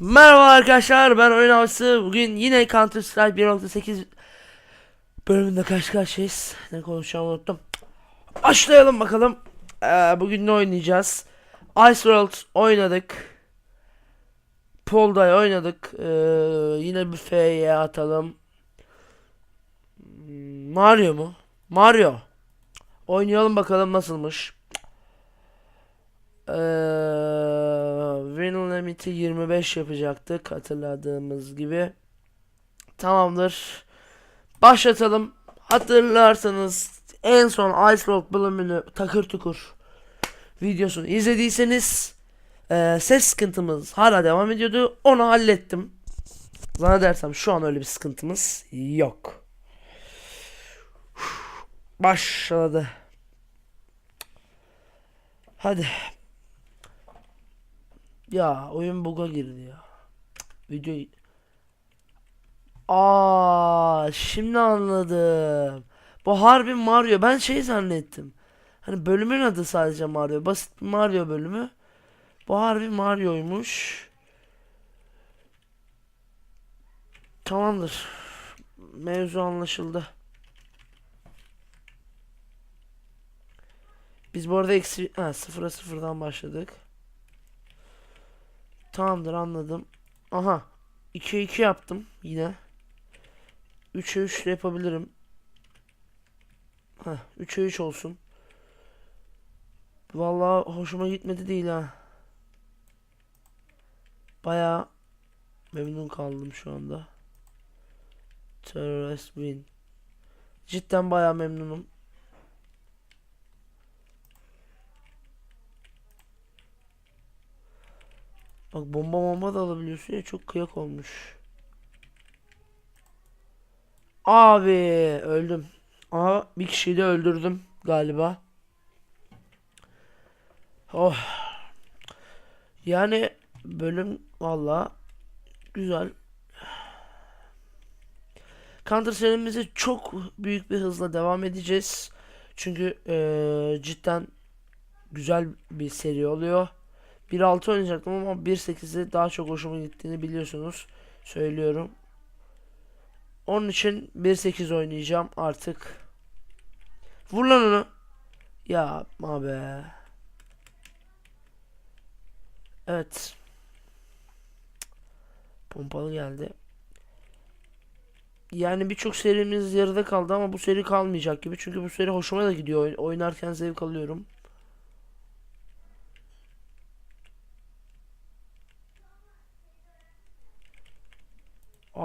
Merhaba arkadaşlar ben Oyun Avcısı bugün yine Counter Strike 1.8 bölümünde karşı karşıyayız. Ne konuşacağımı unuttum. Başlayalım bakalım. Ee, bugün ne oynayacağız? Ice World oynadık. Polday oynadık. Ee, yine bir F'ye atalım. Hmm, Mario mu? Mario. Oynayalım bakalım nasılmış. Eee win limit'i 25 yapacaktık hatırladığımız gibi. Tamamdır. Başlatalım. Hatırlarsanız en son Ice Road bölümünü takır tukur videosunu izlediyseniz eee, ses sıkıntımız hala devam ediyordu. Onu hallettim. Zannedersem şu an öyle bir sıkıntımız yok. Başladı. Hadi. Ya oyun bug'a girdi ya. Video Aa, şimdi anladım. Bu harbi Mario. Ben şey zannettim. Hani bölümün adı sadece Mario. Basit bir Mario bölümü. Bu harbi Mario'ymuş. Tamamdır. Mevzu anlaşıldı. Biz bu arada eksi ha, sıfıra sıfırdan başladık. Tamamdır anladım. Aha. 2'ye 2 yaptım yine. 3'e 3 de yapabilirim. Heh, 3'e 3 olsun. Vallahi hoşuma gitmedi değil ha. Baya memnun kaldım şu anda. Terrorist win. Cidden baya memnunum. Bak bomba bomba da alabiliyorsun ya çok kıyak olmuş. Abi öldüm. Aha bir kişiyi de öldürdüm galiba. Oh. Yani bölüm valla güzel. Counter serimize çok büyük bir hızla devam edeceğiz. Çünkü eee, cidden güzel bir seri oluyor. 1.6 oynayacaktım ama 1.8'de daha çok hoşuma gittiğini biliyorsunuz. Söylüyorum. Onun için 1.8 oynayacağım artık. Vur lan onu. Yapma be. Evet. Pompalı geldi. Yani birçok serimiz yarıda kaldı ama bu seri kalmayacak gibi. Çünkü bu seri hoşuma da gidiyor. Oyn- Oynarken zevk alıyorum.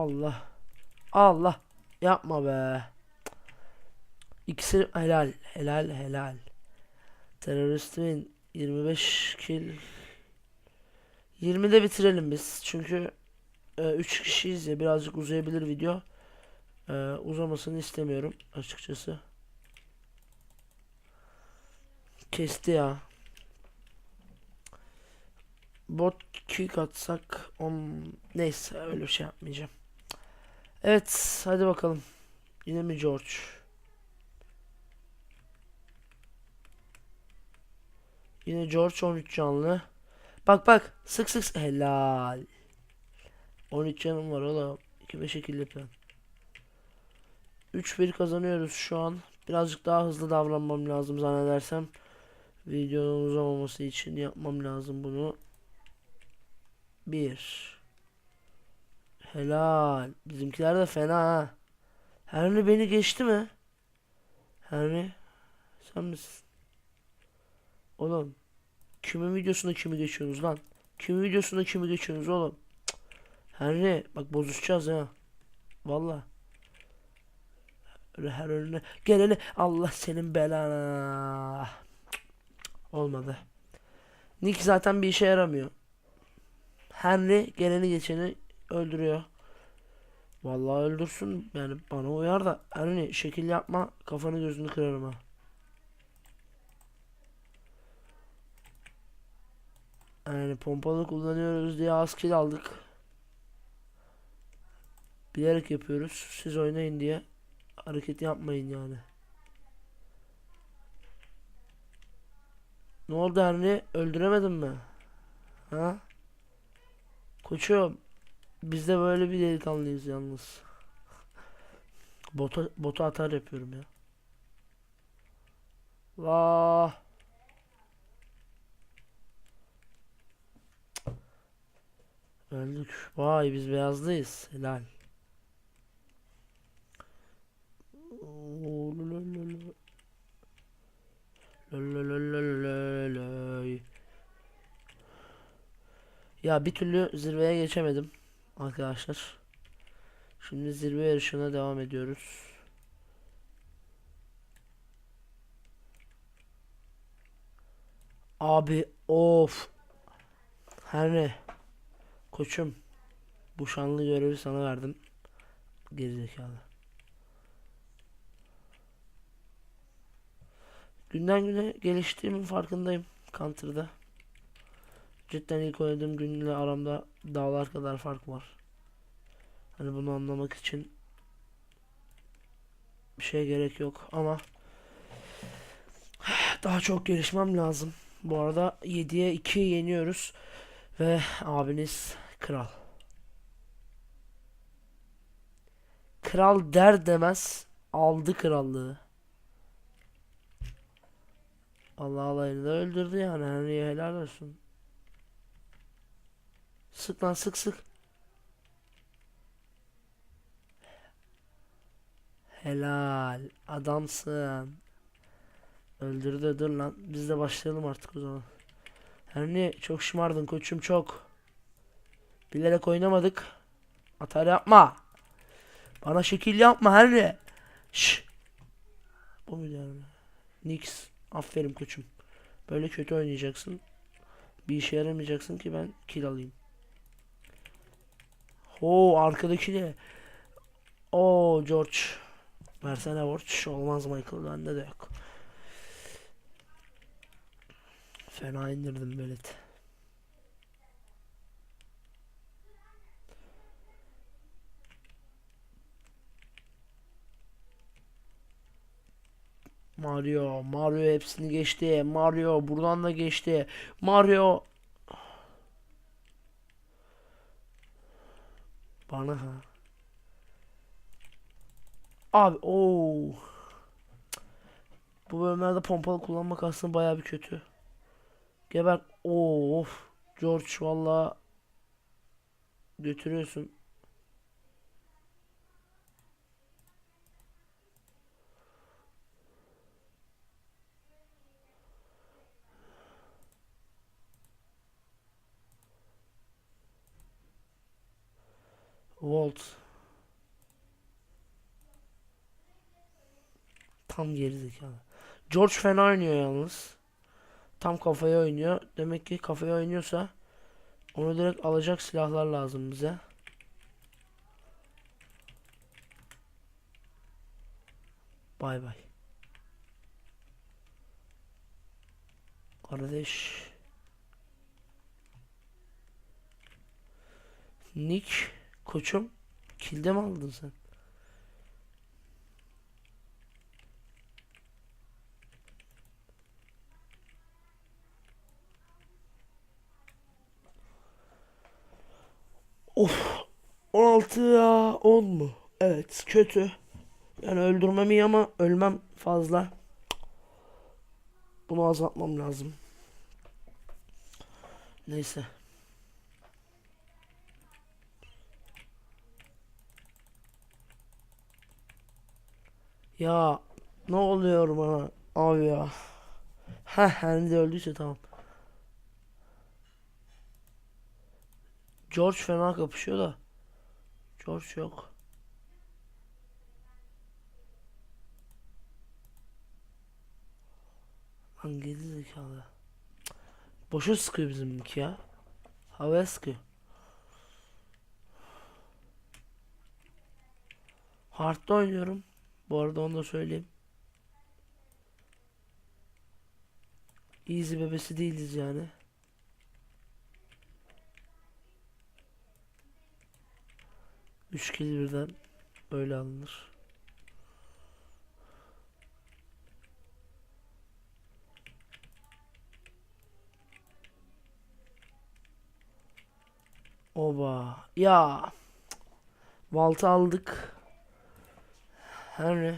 Allah. Allah. Yapma be. İkisi helal. Helal helal. Teröristin 25 kill. 20'de bitirelim biz. Çünkü 3 kişiyiz ya birazcık uzayabilir video. E, uzamasını istemiyorum açıkçası. Kesti ya. Bot kick atsak on neyse öyle bir şey yapmayacağım. Evet hadi bakalım. Yine mi George? Yine George 13 canlı. Bak bak sık sık helal. 13 canım var oğlum. 2 şekil yapıyorum. 3-1 kazanıyoruz şu an. Birazcık daha hızlı davranmam lazım zannedersem. Videonun uzamaması için yapmam lazım bunu. 1 Helal. Bizimkiler de fena ha. Henry beni geçti mi? Henry sen misin? Oğlum kimin videosunda kimi geçiyorsunuz lan? Kimin videosunda kimi geçiyorsunuz oğlum? Henry bak bozuşacağız ha. Valla. Her önüne geleni Allah senin belana. Olmadı. Nick zaten bir işe yaramıyor. Henry geleni geçeni öldürüyor. Vallahi öldürsün yani bana uyar da Henry şekil yapma kafanı gözünü kırarım ha. Yani pompalı kullanıyoruz diye az kill aldık. Bilerek yapıyoruz. Siz oynayın diye hareket yapmayın yani. Ne oldu Henry? Öldüremedin mi? Ha? Koçum biz de böyle bir delikanlıyız yalnız. Bota, bota atar yapıyorum ya. Vah. Öldük. Vay biz beyazlıyız. Helal. Ya bir türlü zirveye geçemedim arkadaşlar. Şimdi zirve yarışına devam ediyoruz. Abi of. Her ne? Koçum. Bu şanlı görevi sana verdim. Gerizekalı. Günden güne geliştiğimin farkındayım Counter'da. Cidden ilk oynadığım günle aramda dağlar kadar fark var. Hani bunu anlamak için bir şey gerek yok ama daha çok gelişmem lazım. Bu arada 7'ye 2 yeniyoruz ve abiniz kral. Kral der demez aldı krallığı. Allah alayını da öldürdü yani. Henry'e helal olsun. Sık lan sık sık. Helal. Adamsın. Öldürdü dur lan. Biz de başlayalım artık o zaman. Henry çok şımardın koçum çok. Bilerek oynamadık. Atar yapma. Bana şekil yapma Henry. Şş. Bu mu yani? Nix. Aferin koçum. Böyle kötü oynayacaksın. Bir işe yaramayacaksın ki ben kill alayım. Oo arkadaki ne? Oo George. Versene borç. Olmaz Michael bende de yok. Fena indirdim belet. Mario, Mario hepsini geçti. Mario buradan da geçti. Mario Bana ha. Abi o Bu bölümlerde pompalı kullanmak aslında baya bir kötü. Geber. Of. George valla götürüyorsun. Volt. Tam gerizekalı. George fena oynuyor yalnız. Tam kafaya oynuyor. Demek ki kafaya oynuyorsa onu direkt alacak silahlar lazım bize. Bay bay. Kardeş. Nick koçum kilde mi aldın sen? Of 16 ya 10 mu? Evet kötü. Yani öldürmem iyi ama ölmem fazla. Bunu azaltmam lazım. Neyse. Ya ne oluyor bana abi ya. Ha Henry öldüyse tamam. George fena kapışıyor da. George yok. Lan geri zekalı. Boşa sıkıyor bizimki ya. Havaya sıkıyor. Hard'da oynuyorum. Bu arada onu da söyleyeyim. Easy bebesi değiliz yani. Üç kill birden öyle alınır. Oba. Ya. Balta aldık. Henry.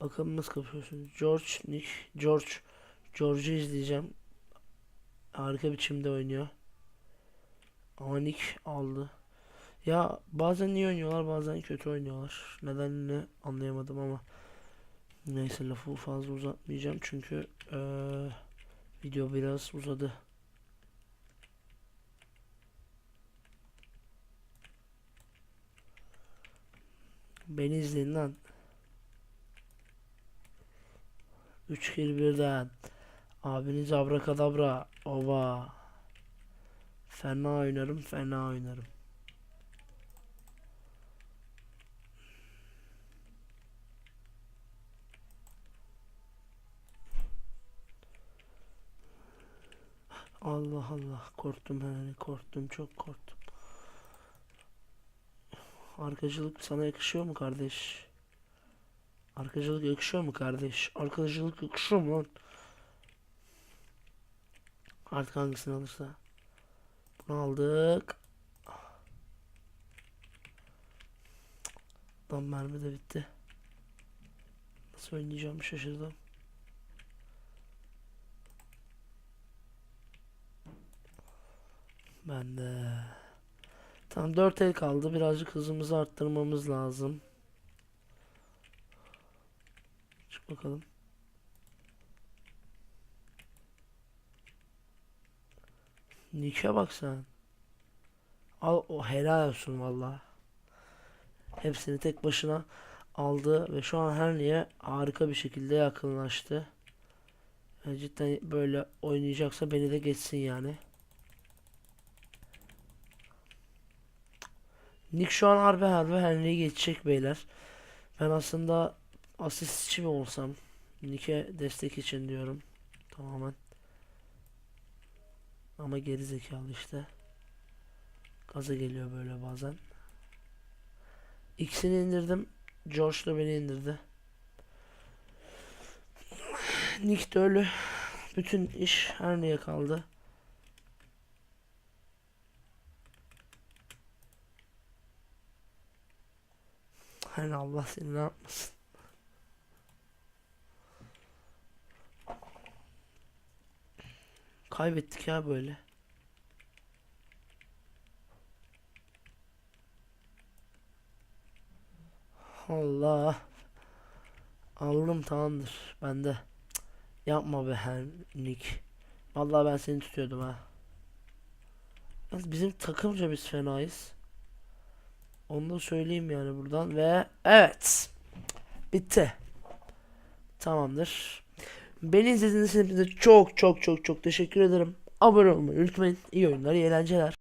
Bakalım nasıl kapıyorsun. George, Nick, George. George'u izleyeceğim. Harika biçimde oynuyor. Ama Nick aldı. Ya bazen iyi oynuyorlar bazen kötü oynuyorlar. Nedenini anlayamadım ama. Neyse lafı fazla uzatmayacağım çünkü eee, video biraz uzadı. Beni izleyin lan. Üç kill birden. Abiniz abrakadabra. Oba. Fena oynarım, fena oynarım. Allah Allah korktum yani korktum çok korktum. Arkacılık sana yakışıyor mu kardeş? Arkacılık yakışıyor mu kardeş? Arkacılık yakışıyor mu lan? Artık hangisini alırsa. Bunu aldık. Lan mermi de bitti. Nasıl oynayacağımı şaşırdım. Ben de. Tamam 4 el kaldı. Birazcık hızımızı arttırmamız lazım. Çık bakalım. Nick'e bak sen. Al o helal olsun valla. Hepsini tek başına aldı ve şu an her niye harika bir şekilde yakınlaştı. Yani cidden böyle oynayacaksa beni de geçsin yani. Nick şu an harbi harbi Henry'i geçecek beyler. Ben aslında asistçi mi olsam? Nick'e destek için diyorum. Tamamen. Ama geri zekalı işte. Gaza geliyor böyle bazen. İkisini indirdim. George da beni indirdi. Nick de ölü. Bütün iş her neye kaldı. Hani Allah seni ne yapmasın. Kaybettik ya böyle. Allah. Aldım tamamdır. Ben de. Yapma be hen Nick. Vallahi ben seni tutuyordum ha. Bizim takımca biz fenayız. Onu da söyleyeyim yani buradan ve evet. Bitti. Tamamdır. Beni izlediğiniz için çok çok çok çok teşekkür ederim. Abone olmayı unutmayın. İyi oyunlar, iyi eğlenceler.